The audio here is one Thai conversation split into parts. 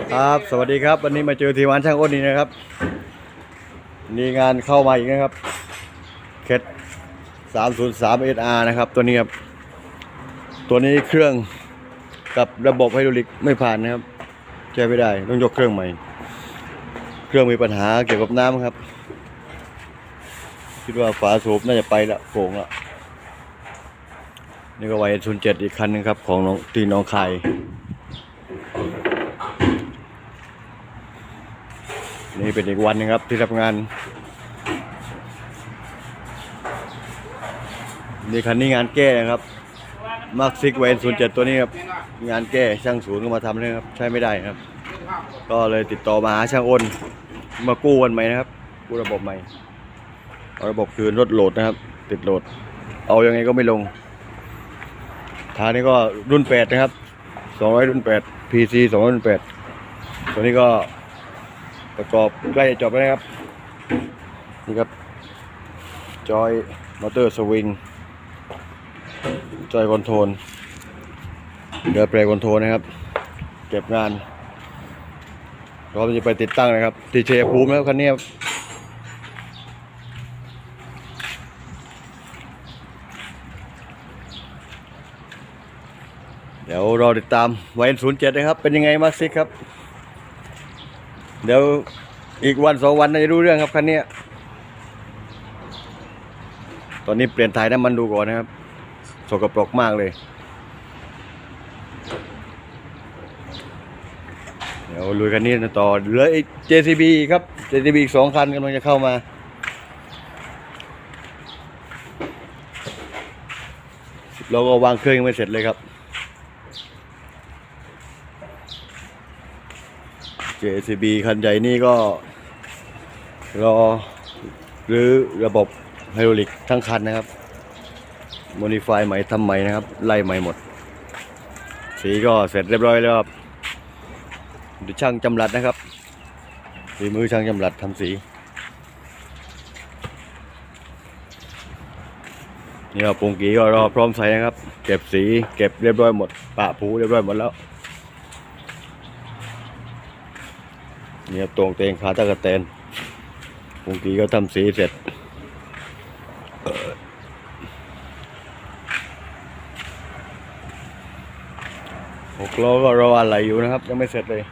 ครับสวัสดีครับ วันนี้มาเจอทีมงานช่างอ้นนี่นะครับมีงานเข้ามาอีกนะครับเคสสามศูนย์สามเออาร์นะครับ ตัวนี้ครับ ตัวนี้เครื่องกับระบบไฮดรอลิกไม่ผ่านนะครับใช้ไม่ได้ต้องยกเครื่องใหม่ เครื่องมีปัญหาเกี่ยวกับน้ำครับ คิดว่าฝาสูบน่าจะไปละโป่งละนี่ก็ไวศูนย์เจ็ดอีกคันนึงครับ ของน้องตีน้องคาย นี่เป็นอีกวันนึงครับที่ทำงาน นี่คันนี้งานแก้นะครับมาร์คซิกเวนศูนย์เจ็ดตัวนี้ครับ งานแก้ช่างศูนย์ก็มาทำเลยครับ ใช้ไม่ได้ครับ ก็เลยติดต่อมาหาช่างอ้นมากู้วันใหม่นะครับ กู้ระบบใหม่เอาระบบคืนรถโหลดนะครับ ติดโหลด เอายังไงก็ไม่ลงทางนี้ก็รุ่นแปดนะครับสองร้อยรุ่นแปด PC สองร้อยรุ่นแปดตัวนี้ก็ ประกอบใกล้จะจบแล้วนะครับนี่ครับจอยมอเตอร์สวิงจอยคอนโทรลเดือเบรคอนโทรลนะครับเก็บงานพร้อมจะไปติดตั้งนะครับทีเชียภูมิแล้วคันนี้เดี๋ยวรอติดตามไว้ศูนย์เจ็ดนะครับ เป็นยังไงมาซิครับ เดี๋ยวอีกวันสองวันน่าจะรู้เรื่องครับคันนี้ตอนนี้เปลี่ยนถ่ายน้ำมันดูก่อนนะครับ สกปรกมากเลย เดี๋ยวลุยกันนี้ต่อเหลืออีก JCB อีครับ JCB อีกสองคันกำลังจะเข้ามาเราก็วางเครื่องยังไม่เสร็จเลยครับ JCB คันใหญ่นี่ก็ รอหรือระบบไฮดรอลิกทั้งคันนะครับโมดิฟายใหม่ทำใหม่นะครับ ไล่ใหม่หมด สีก็เสร็จเรียบร้อยแล้วครับดูช่างจำรัดนะครับฝีมือช่างจำรัดทำสีนี่ครับปุงกีก็รอพร้อมใส่นะครับ เก็บสีเก็บเรียบร้อยหมดปะผูเรียบร้อยหมดแล้ว นี่ยตรงเตงขาตะกะเตนบางกีก็ทำสีเสร็จหกล้อก็รออะไรอยู่นะครับ ยังไม่เสร็จเลย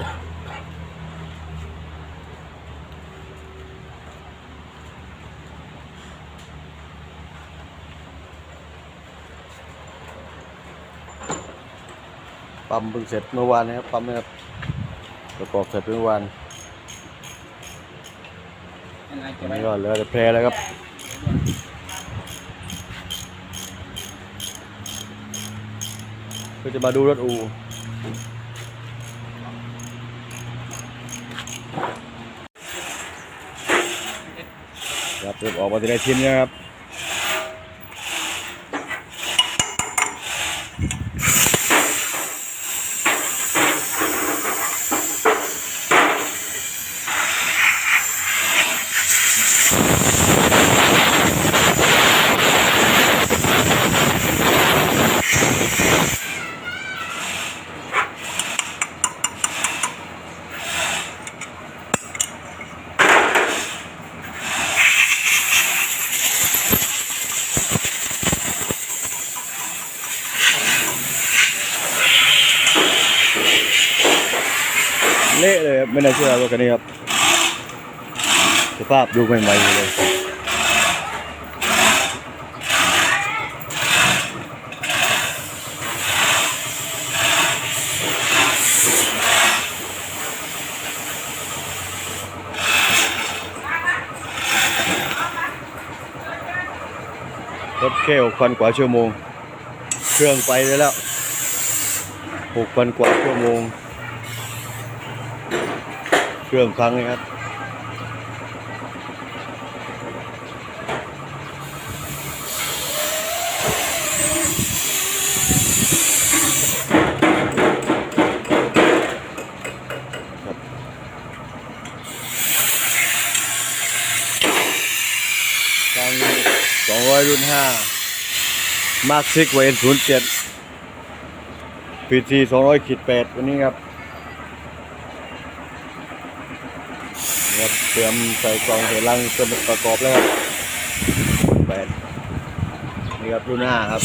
ปั๊มเพิ่งเสร็จเมื่อวานนะครับปั๊มนะครับประกอบเสร็จเมื่อวานตอนนี้ก็เหลือแต่แพรแล้วครับก็จะมาดูรถอู ครับเริ่มออกมาทีละชิ้นนะครับ เละเลยครับไม่น่าเชื่อรถคันนี้ครับสภาพดูใหม่ๆเลยรถแค่หกพันกว่าชั่วโมง เครื่องไปได้แล้วหกพันกว่าชั่วโมง เครื่องพังเลยครับตังสองร้อยรุ่นห้ามาร์คซิกเวนศูนย์เจ็ดพีทีสองร้อยขีดแปดวันนี้ครับ ครับ เตรียมใส่กล่องใส่ลังเป็นประกอบแล้วครับแปดนี่ครับดูหน้าครับ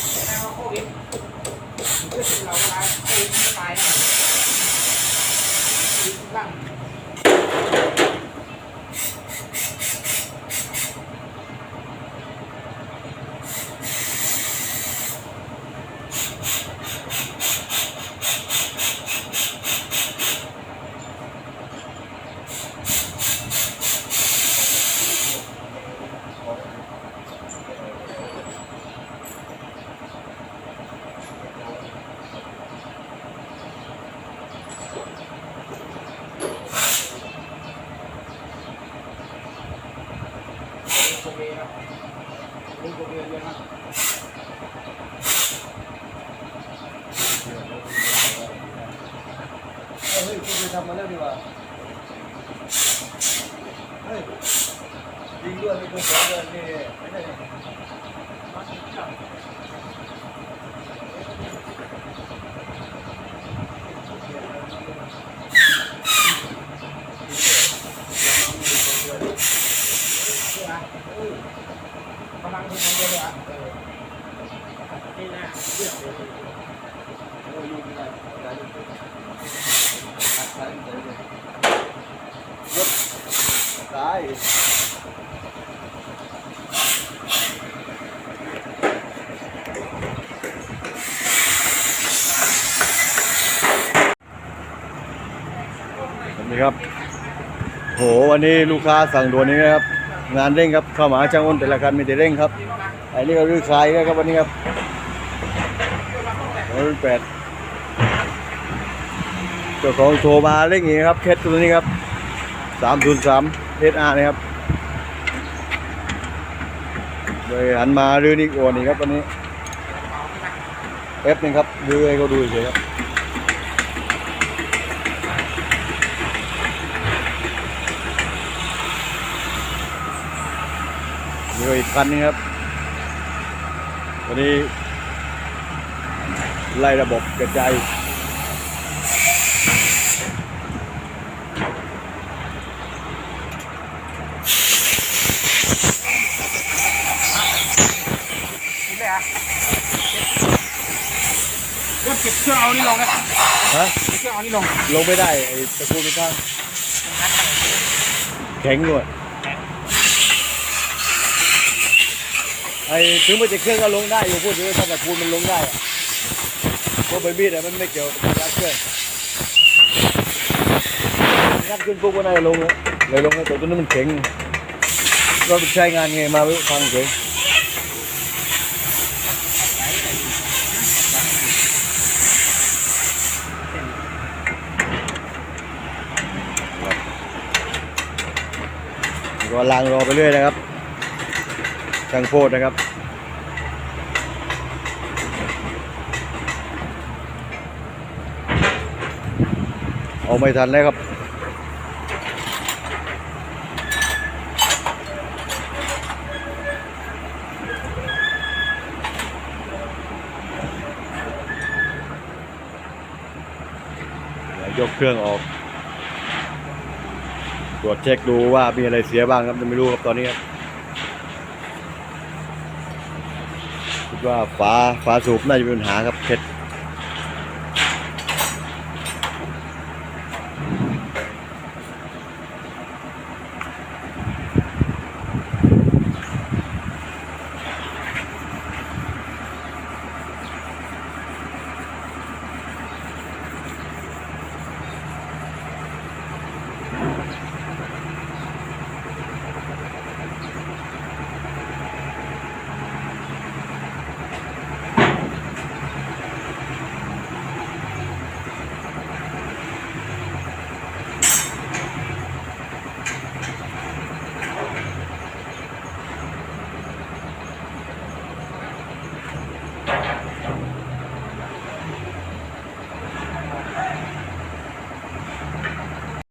おい เฮ้ยคุณไปทำมาแล้วดีกว่าเฮ้ยยิงด้วยมีคนสองเดือนนี่ไม่ได้ตายสวั สดีครับ โห วันนี้ลูกค้าสั่งด่วนนี้นะครับ งานเร่งครับ เข้ามาหาช่างอ้นแต่ละคันมีแต่เร่งครับ ไอ้นี่ก็รื้อคลายครับวันนี้ครับรุ่นแปด เจ้าของโทรมาเร่งอย่างนี้ครับเคสตัวนี้ครับสามศูนย์สามเอสอาร์นะครับเลยหันมารื้อนี่โอนนี่ครับวันนี้แป๊บหนึงครับรื้อให้เขาดูเฉยครับมีอีกคันนึงครับวันนี้ไล่ระบบกระจาย นี่เลยอะ เริ่มเก็บเครื่องเอานี่ลงนะฮะเก็บเครื่องเอานี่ลงลงไม่ได้ไอ้ตะปูมันข้างแข็งด้วยไอ้ถึงมันจะเครื่องก็ลงได้อยู่พูดถึงถ้าตะปูมันลงได้อะเพราะใบมีดอะมันไม่เกี่ยวกับการเครื่องงัดขึ้นปุ๊บก็น่าจะลงแล้วเลยลงแล้วแต่ตัวนั้นมันแข็งเราไปใช้งานไงมาไม่รู้ฟังเฉย็ลางรอไปเรื่อยนะครับช่างโพดนะครับ เอาไม่ทันแล้วครับยกเครื่องออก ตรวจเช็คดูว่ามีอะไรเสียบ้างครับยังไม่รู้ครับตอนนี้ครับคิดว่าฝาฝาสูบน่าจะมีปัญหาครับเพชร